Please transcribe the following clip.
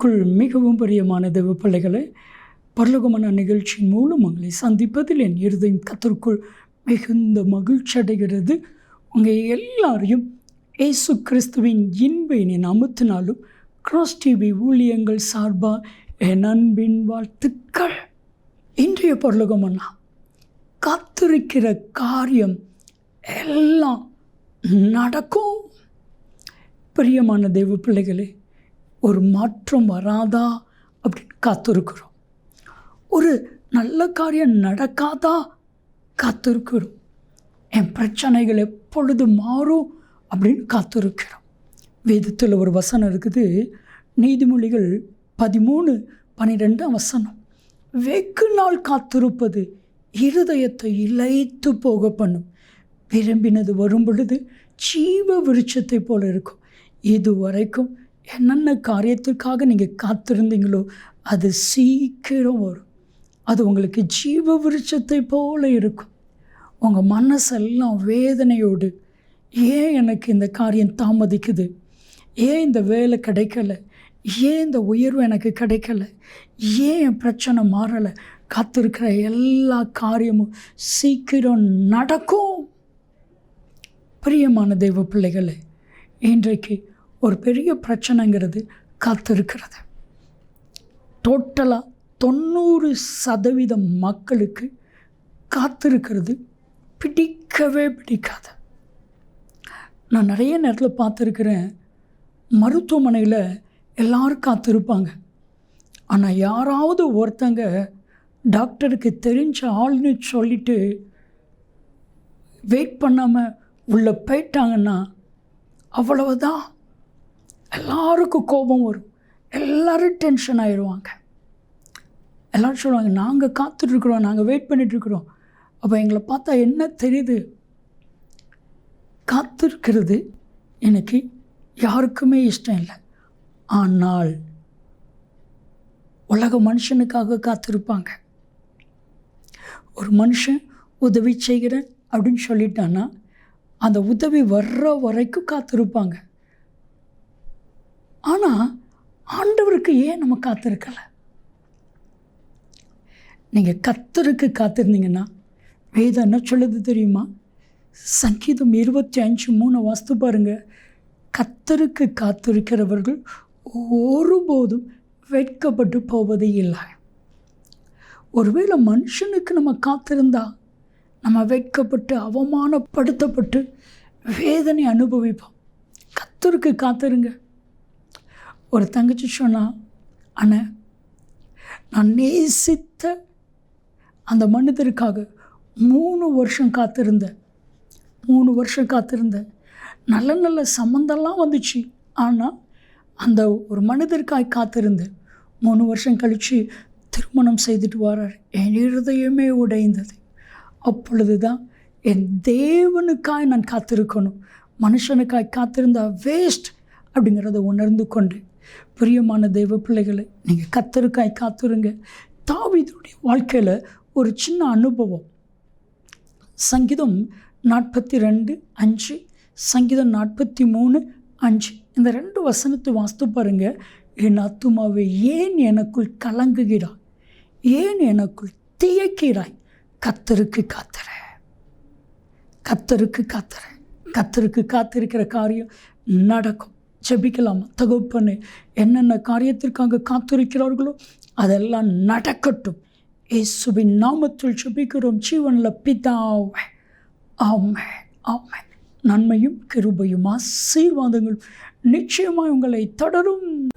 கிறிஸ்துக்குள் மிகவும் பிரியமான தேவ பிள்ளைகளை பரலோகமான நிகழ்ச்சியின் மூலம் உங்களை சந்திப்பதில் என் இருதயம் கத்தருக்குள் மிகுந்த மகிழ்ச்சி அடைகிறது. உங்கள் எல்லாரையும் ஏசு கிறிஸ்துவின் இன்பையினை அமுத்தினாலும் கிராஸ் டிவி ஊழியங்கள் சார்பாக என் அன்பின் வாழ்த்துக்கள். இன்றைய பரலோகமன்னா காத்திருக்கிற காரியம் எல்லாம் நடக்கும். பிரியமான தெய்வ பிள்ளைகளே ஒரு மாற்றம் வராதா அப்படின்னு காத்திருக்கிறோம். ஒரு நல்ல காரியம் நடக்காதா காத்திருக்கிறோம். என் பிரச்சனைகள் எப்பொழுது மாறும் அப்படின்னு காத்திருக்கிறோம். வேதத்தில் ஒரு வசனம் இருக்குது. நீதிமொழிகள் பதிமூணு பன்னிரெண்டாம் வசனம். வெகு நாள் காத்திருப்பது இருதயத்தை இழைத்து போக பண்ணும் விரும்பினது வரும் பொழுது ஜீவ விருட்சத்தை போல இருக்கும். இது வரைக்கும் என்னென்ன காரியத்திற்காக நீங்கள் காத்திருந்தீங்களோ அது சீக்கிரம் வரும். அது உங்களுக்கு ஜீவ விருட்சத்தை போல இருக்கும். உங்கள் மனசெல்லாம் வேதனையோடு ஏன் எனக்கு இந்த காரியம் தாமதிக்குது? ஏன் இந்த வேலை கிடைக்கல? ஏன் இந்த உயர்வு எனக்கு கிடைக்கல? ஏன் என் பிரச்சனை மாறலை? காத்திருக்கிற எல்லா காரியமும் சீக்கிரம் நடக்கும். பிரியமான தெய்வ பிள்ளைகளே இன்றைக்கு ஒரு பெரிய பிரச்சனைங்கிறது காத்திருக்கிறது. டோட்டலாக தொண்ணூறு சதவீதம் மக்களுக்கு காத்திருக்கிறது பிடிக்கவே பிடிக்காது. நான் நிறைய நேரத்தில் பார்த்துருக்குறேன் மருத்துவமனையில் எல்லோரும் காத்திருப்பாங்க. ஆனால் யாராவது ஒருத்தங்க டாக்டருக்கு தெரிஞ்ச ஆள்னு சொல்லிட்டு வெயிட் பண்ணாமல் உள்ளே போயிட்டாங்கன்னா அவ்வளவுதான். எல்லாருக்கும் கோபம் வரும். எல்லோரும் டென்ஷன் ஆயிடுவாங்க எல்லோரும் சொல்லுவாங்க நாங்கள் காத்துட்ருக்குறோம் நாங்கள் வெயிட் பண்ணிகிட்ருக்குறோம் அப்போ எங்களை பார்த்தா என்ன தெரியுது? காத்திருக்கிறது எனக்கு யாருக்குமே இஷ்டம் இல்லை. ஆனால் உலக மனுஷனுக்காக காத்திருப்பாங்க. ஒரு மனுஷன் உதவி செய்கிறேன் அப்படின்னு சொல்லிட்டான்னா அந்த உதவி வர்ற வரைக்கும் காத்திருப்பாங்க. ஆனால் ஆண்டவருக்கு ஏன் நம்ம காத்திருக்கலை? நீங்கள் கத்தருக்கு காத்திருந்தீங்கன்னா வேதம் என்ன சொல்லுது தெரியுமா? சங்கீதம் இருபத்தி அஞ்சு மூணு வாஸ்து பாருங்கள் கத்தருக்கு காத்திருக்கிறவர்கள் ஒருபோதும் வெட்கப்பட்டு போவதே இல்லை. ஒருவேளை மனுஷனுக்கு நம்ம காத்திருந்தா நம்ம வெட்கப்பட்டு அவமானப்படுத்தப்பட்டு வேதனை அனுபவிப்போம். கத்தருக்கு காத்திருங்க. ஒரு தங்கச்சி சொன்னால் அண்ணா நான் நேசித்த அந்த மனிதருக்காக மூணு வருஷம் காத்திருந்தேன். மூணு வருஷம் காத்திருந்தேன். நல்ல நல்ல சம்மந்தம்லாம் வந்துச்சு. ஆனால் அந்த ஒரு மனிதருக்காய் காத்திருந்தேன். மூணு வருஷம் கழித்து திருமணம் செய்துட்டு வரார். என் இருதயமே உடைந்தது. அப்பொழுது தான் என் தேவனுக்காய் நான் காத்திருக்கணும். மனுஷனுக்காய் காத்திருந்தா வேஸ்ட் அப்படிங்கிறத உணர்ந்து கொண்டு பிரியமான தெய்வ பிள்ளைகளை நீங்கள் கத்தருக்காய் காத்துருங்க. தாவிதனுடைய வாழ்க்கையில் ஒரு சின்ன அனுபவம். சங்கீதம் நாற்பத்தி ரெண்டு அஞ்சு சங்கீதம் நாற்பத்தி மூணு அஞ்சு. இந்த ரெண்டு வசனத்தை வாஸ்து பாருங்க. என் அத்துமாவை ஏன் எனக்குள் கலங்குகிறாய்? ஏன் எனக்குள் தியக்கிறாய் கத்தருக்கு காத்துற. கத்தருக்கு காத்துற. கத்தருக்கு காத்திருக்கிற காரியம் நடக்கும். ஜபிக்கலாம்? தகுப்பனு என்னென்ன காரியத்திற்காக காத்திருக்கிறார்களோ அதெல்லாம் நடக்கட்டும். இயேசுவின் நாமத்தில் ஜெபிக்கிறோம். ஜீவனில் பிதாவை. ஆமை ஆமை நன்மையும் கிருபையும் ஆசீர்வாதங்களும் நிச்சயமாக உங்களை தொடரும்.